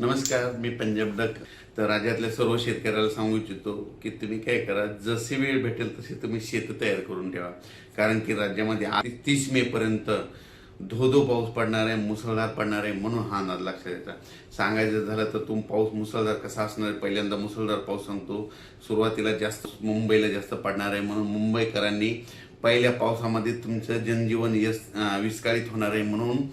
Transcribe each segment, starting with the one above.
नमस्कार मी पंजाब डक. तर राज्यातल्या सर्व शेतकऱ्याला सांगू इच्छितो की तुम्ही काय करा जशी वेळ भेटेल तशी तुम्ही शेत तयार करून ठेवा. कारण की राज्यामध्ये तीस मे पर्यंत धो धो पाऊस पडणार आहे मुसळधार पडणार आहे म्हणून हा अंदाज लक्षात येतात सांगायचं झालं तर तुम पाऊस मुसळधार कसा असणार आहे? पहिल्यांदा मुसळधार पाऊस सांगतो. सुरुवातीला जास्त मुंबईला जास्त पडणार आहे म्हणून मुंबईकरांनी पहिल्या पावसामध्ये तुमचं जनजीवन यस विस्कळीत होणार आहे म्हणून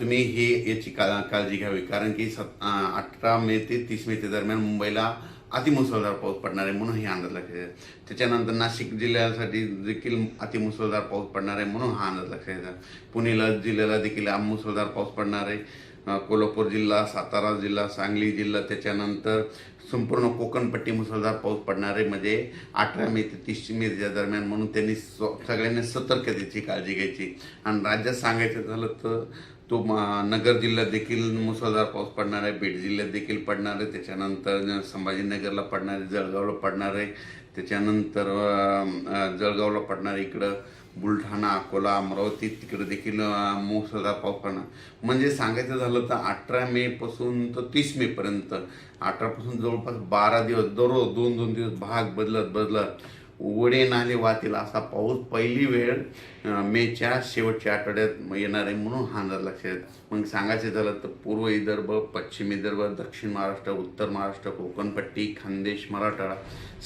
तुम्ही हे याची का काळजी घ्यावी. कारण की सत अठरा मे ते तीस मे ते दरम्यान मुंबईला अतिमुसळधार पाऊस पडणार आहे म्हणून हे अंदाज लक्षात येतात त्याच्यानंतर नाशिक जिल्ह्यासाठी देखील अतिमुसळधार पाऊस पडणार आहे म्हणून हा अंदाज लक्षात येतात पुणेला जिल्ह्याला देखील मुसळधार पाऊस पडणार आहे. कोल्हापूर जिल्हा सातारा जिल्हा सांगली जिल्हा त्याच्यानंतर संपूर्ण कोकणपट्टी मुसळधार पाऊस पडणार आहे. म्हणजे अठरा मे ते तीस मेच्या दरम्यान म्हणून त्यांनी सगळ्यांनी सतर्कतेची काळजी घ्यायची. आणि राज्यात सांगायचं झालं तर तो नगर जिल्ह्यात देखील मुसळधार पाऊस पडणार आहे बीड जिल्ह्यात देखील पडणार आहे. त्याच्यानंतर संभाजीनगरला पडणार आहे जळगावला पडणार आहे. त्याच्यानंतर जळगावला पडणार आहे इकडं बुलढाणा अकोला अमरावती तिकडे देखील मुसळधार पाऊस पडणार. म्हणजे सांगायचं झालं तर अठरा मे पासून तर तीस मे पर्यंत जवळपास बारा दिवस दररोज दोन दोन दिवस भाग बदलत बदलत उघडे नाले वाहतील असा पाऊस पहिली वेळ मेच्या शेवटच्या आठवड्यात येणार आहे म्हणून हा अंदाज लक्षात मग सांगायचं झालं तर पूर्व विदर्भ पश्चिम विदर्भ दक्षिण महाराष्ट्र उत्तर महाराष्ट्र कोकणपट्टी खानदेश मराठवाडा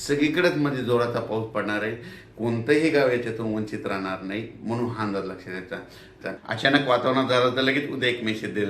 सगळीकडेच मध्ये जोराचा पाऊस पडणार आहे. कोणतंही गाव याच्यातून वंचित राहणार नाही म्हणून हा अंदाज लक्षात येतात तर अचानक वातावरणात झालं तर लगेच उद्या एक मेसेज दिला